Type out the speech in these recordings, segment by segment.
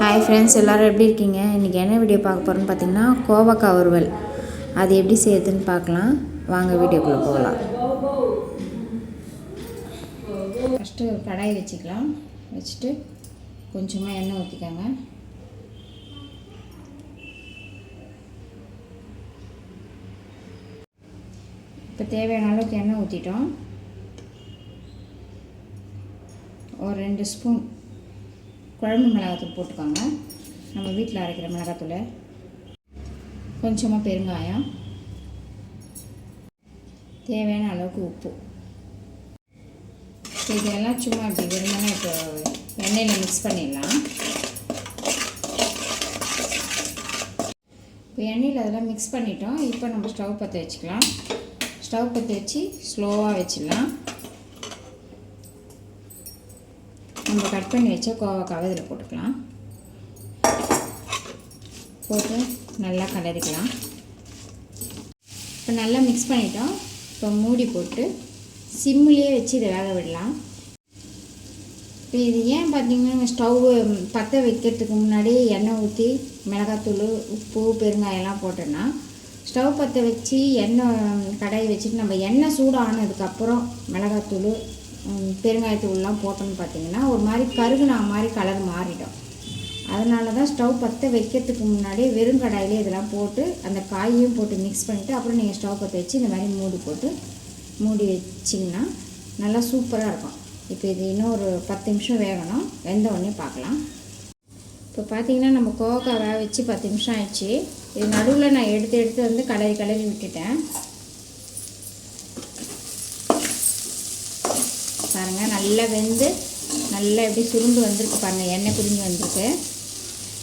Hi friends எல்லோரும் எப்படி இருக்கீங்க? இன்றைக்கி என்ன வீடியோ பார்க்க போகிறோன்னு பார்த்தீங்கன்னா கோவக்காய் வறுவல். அது எப்படி செய்யுதுன்னு பார்க்கலாம். வாங்க வீடியோக்குள்ளே போகலாம். ஃபஸ்ட்டு ஒரு கடாய் வச்சுக்கலாம். வச்சுட்டு கொஞ்சமாக எண்ணெய் ஊற்றிக்கோங்க இப்போ தேவையான அளவுக்கு எண்ணெய் ஊற்றிட்டோம் ஒரு ரெண்டு ஸ்பூன் குழம்பு மிளகாத்தூள் போட்டுக்கோங்க. நம்ம வீட்டில் அரைக்கிற மிளகாத்தூளை. கொஞ்சமாக பெருங்காயம். தேவையான அளவுக்கு உப்பு. இதெல்லாம் சும்மா இப்படி வெறுமனே இப்போ எண்ணெயில் மிக்ஸ் பண்ணிடலாம். இப்போ எண்ணெயில் அதெல்லாம் மிக்ஸ் பண்ணிட்டோம். இப்போ நம்ம ஸ்டவ் பற்ற வச்சுக்கலாம். ஸ்டவ் பற்ற வச்சு ஸ்லோவாக வச்சிடலாம். நம்ம கட் பண்ணி வச்ச கோவக்காவை இதில் போட்டுக்கலாம். போட்டு நல்லா கலரிக்கலாம். இப்போ நல்லா மிக்ஸ் பண்ணிட்டோம். இப்போ மூடி போட்டு சிம்லேயே வச்சு இதை வேக விடலாம். இப்போ இது ஏன் பார்த்தீங்கன்னா ஸ்டவ் பற்ற வைக்கிறதுக்கு முன்னாடி எண்ணெய் ஊற்றி மிளகாத்தூள் உப்பு பெருங்காயெல்லாம் போட்டோன்னா ஸ்டவ் பற்ற வச்சு எண்ணெய் கடாயை வச்சுட்டு நம்ம எண்ணெய் சூடானதுக்கப்புறம் மிளகாத்தூள் பெருங்காயத்தூள்லாம் போட்டோம்னு பார்த்தீங்கன்னா ஒரு மாதிரி கருகுனா மாதிரி கலர் மாறிடும். அதனால தான் ஸ்டவ் பற்ற வைக்கிறதுக்கு முன்னாடி வெறும் கடாயிலே இதெல்லாம் போட்டு அந்த காயையும் போட்டு மிக்ஸ் பண்ணிவிட்டு அப்புறம் நீங்கள் ஸ்டவ் பற்ற வச்சு இந்த மாதிரி மூடி போட்டு மூடி வச்சிங்கன்னா நல்லா சூப்பராக இருக்கும். இப்போ இது இன்னும் ஒரு பத்து நிமிஷம் வேகணும். வெந்த உடனே பார்க்கலாம். இப்போ பார்த்தீங்கன்னா நம்ம கோவக்காய் வேக வச்சு பத்து நிமிஷம் ஆயிடுச்சு. இது நடுவில் நான் எடுத்து எடுத்து வந்து கலரி கலரி விட்டுட்டேன். பாருங்கள் நல்லா வெந்து நல்லா எப்படி சுருண்டு வந்திருக்கு பாருங்கள் எண்ணெய் பிரிஞ்சு வந்திருக்கு.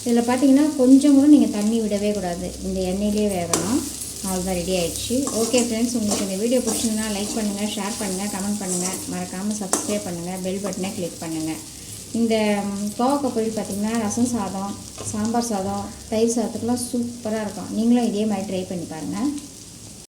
இதில் பார்த்தீங்கன்னா கொஞ்சம் கூட நீங்கள் தண்ணி விடவே கூடாது. இந்த எண்ணெயிலே வேகணும். அவ்வளோதான் ரெடி ஆயிடுச்சு. ஓகே ஃப்ரெண்ட்ஸ் உங்களுக்கு இந்த வீடியோ பிடிச்சிருந்தா லைக் பண்ணுங்கள் ஷேர் பண்ணுங்கள் கமெண்ட் பண்ணுங்கள் மறக்காமல் சப்ஸ்கிரைப் பண்ணுங்கள் பெல் பட்டனை கிளிக் பண்ணுங்கள் இந்த கோவக்காய் பொரியல் பார்த்திங்கன்னா ரசம் சாதம் சாம்பார் சாதம் தயிர் சாதத்துக்கெலாம் சூப்பராக இருக்கும். நீங்களும் இதே மாதிரி ட்ரை பண்ணி பாருங்கள்